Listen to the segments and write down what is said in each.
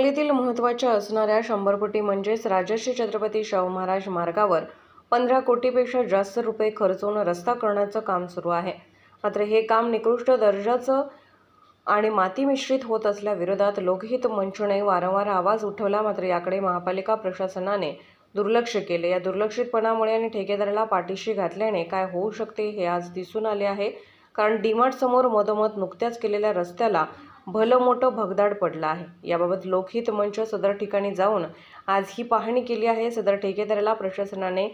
सांगलीतील महत्त्वाच्या असणाऱ्या शंभर म्हणजेच राजर्षी छत्रपती शाहू महाराज मार्गावर पंधरा कोटीपेक्षा जास्त रुपये खर्चून रस्ता करण्याचं काम सुरू आहे. मात्र हे काम निकृष्ट दर्जाचं आणि माती मिश्रित होत असल्याविरोधात लोकहित मंचने वारंवार आवाज उठवला मात्र याकडे महापालिका प्रशासनाने दुर्लक्ष केले. या दुर्लक्षितपणामुळे आणि ठेकेदाराला पाठीशी घातल्याने काय होऊ शकते हे आज दिसून आले आहे. कारण डीमार्टसमोर मधोमध नुकत्याच केलेल्या रस्त्याला भलं मोठं भगदाड पडलं आहे. याबाबत लोकहित मंच सदर ठिकाणी जाऊन आज ही पाहणी केली आहे. सदर ठेकेदाराला प्रशासनाने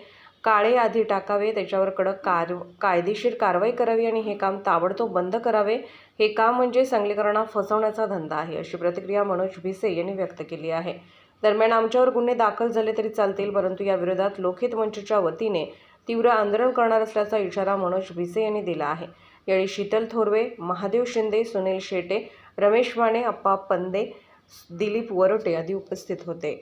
काळे आधी टाकावे त्याच्यावर कडक कार कायदेशीर कारवाई करावी आणि हे काम ताबडतोब बंद करावे. हे काम म्हणजे सांगलीकरांना फसवण्याचा धंदा आहे अशी प्रतिक्रिया मनोज भिसे यांनी व्यक्त केली आहे. दरम्यान आमच्यावर गुन्हे दाखल झाले तरी चालतील परंतु या विरोधात लोकहित मंचच्या वतीने तीव्र आंदोलन करणार असल्याचा इशारा मनोज भिसे यांनी दिला आहे. यावेळी शीतल थोरवे महादेव शिंदे सुनील शेटे रमेश माने अप्पा पंदे दिलीप वरोटे आदी उपस्थित होते.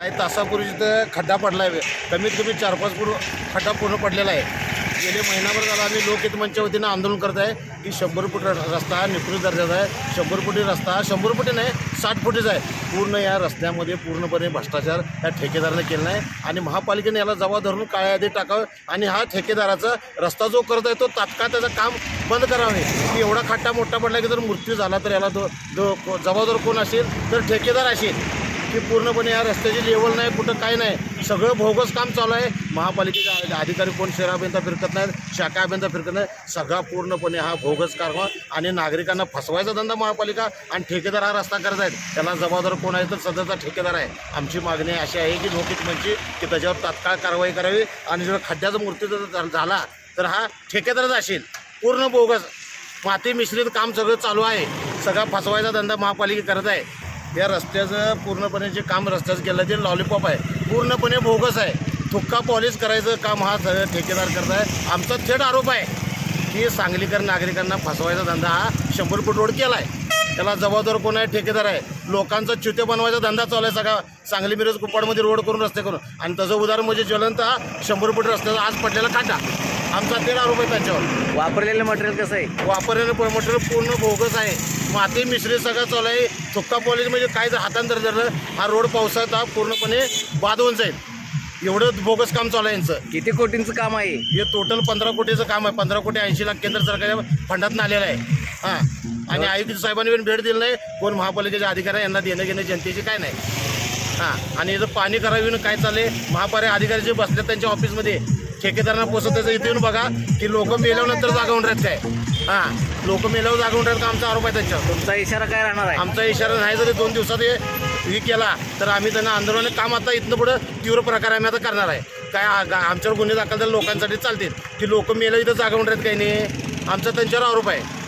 काही तासापूर्वी तिथं खड्डा पडला आहे कमीत कमी चार पाच फूट खड्डा पूर्ण पडलेला आहे. गेले महिनाभर झाला आम्ही लोकहित मंचच्या वतीनं आंदोलन करत आहे की शंभर फूट र- रस्ता हा निकृष्ट दर्जाचा आहे. शंभर फुटी रस्ता हा शंभर फुटी नाही साठ फुटीचा आहे. पूर्ण या रस्त्यामध्ये पूर्णपणे भ्रष्टाचार या ठेकेदाराने केला आहे आणि महापालिकेने याला जबाब धरून काळ्या यादी टाकावं. आणि हा ठेकेदाराचा रस्ता जो करत आहे तो तात्काळ त्याचं काम बंद करावे. की एवढा खड्डा मोठा पडला की जर मृत्यू झाला तर याला तो जो जबाबदार कोण असेल? तर ठेकेदार असेल. की पूर्णपणे या रस्त्याची लेवल नाही कुठं काय नाही. सगळं भोगस काम चालू आहे. महापालिकेचे अधिकारी कोण? शहराभ्यंता फिरकत नाहीत शाखा अभियंता फिरकत नाही सगळा पूर्णपणे हा भोगस कारवा आणि नागरिकांना फसवायचा धंदा महापालिका आणि ठेकेदार हा रस्ता करत आहेत. त्याला जबाबदार कोण आहे? तर सध्याचा ठेकेदार आहे. आमची मागणी अशी आहे की नोटीस म्हणजे की त्याच्यावर तात्काळ कारवाई करावी. आणि जर खड्ड्याचा मूर्ती जर झाला तर हा ठेकेदारच असेल पूर्ण बोगस माती मिश्रित काम सगळं चालू आहे. सगळा फसवायचा धंदा महापालिका करत आहे. या रस्त्याचं पूर्णपणे जे काम रस्त्याचं केलं ते लॉलीपॉप आहे पूर्णपणे बोगस आहे. थुक्का पॉलिश करायचं काम हा सगळं ठेकेदार करत आहे. आमचा थेट आरोप आहे की सांगलीकर नागरिकांना फसवायचा धंदा हा शंभर फूट रोड केला आहे त्याला जबाबदार कोण आहे? ठेकेदार आहे. लोकांचा च्युते बनवायचा धंदा चालू आहे सगळा. सांगली मिरज कुपाडमध्ये रोड करून रस्ते करून. आणि तसं उदाहरण म्हणजे ज्वलंत हा शंभर फूट रस्त्याचा आज पडलेला काटा. आमचा आरोप आहे त्यांच्यावर. वापरलेलं मटेरियल कसं आहे? वापरलेलं प- मटेरियल पूर्ण बोगस आहे. माती मिश्रित सगळं चालू आहे. थुक्का पॉलिश म्हणजे काय जर हातांतर धरलं हा रोड पावसाळ्यात हा पूर्णपणे बाद होऊन जाईल. एवढं बोगस काम चालू आहे यांचं. किती कोटींचं काम आहे? हे टोटल पंधरा कोटीचं काम आहे. पंधरा कोटी ऐंशी लाख केंद्र सरकारच्या फंडातून आलेलं आहे. हां. आणि आयुक्त साहेबांनी पण भेट दिली नाही. कोण महापालिकेचे अधिकारी यांना देणं घेणं जनतेची काय नाही. हां. आणि याचं पाणी करावी काय चालले महापालिका अधिकारी जे बसले त्यांच्या ऑफिसमध्ये ठेकेदारांना पोचत त्याचं इथे येऊन बघा की लोक मेल्यानंतर जागा होऊन राहत काय. हां लोक मेल्यावर जागा होऊन राहत का आमचा आरोप आहे त्यांच्यावर? तुमचा इशारा काय राहणार आहे? आमचा इशारा नाही जरी दोन दिवसात हे हे केला तर आम्ही त्यांना आंदोलन काम आता इथनं पुढं तीव्र प्रकारे आम्ही आता करणार आहे. काय आ- आमच्यावर गुन्हे दाखल झाले लोकांसाठी चालतील. की लोक मेलं इथं जागा राहत काही नाही आमचा त्यांच्यावर आरोप आहे.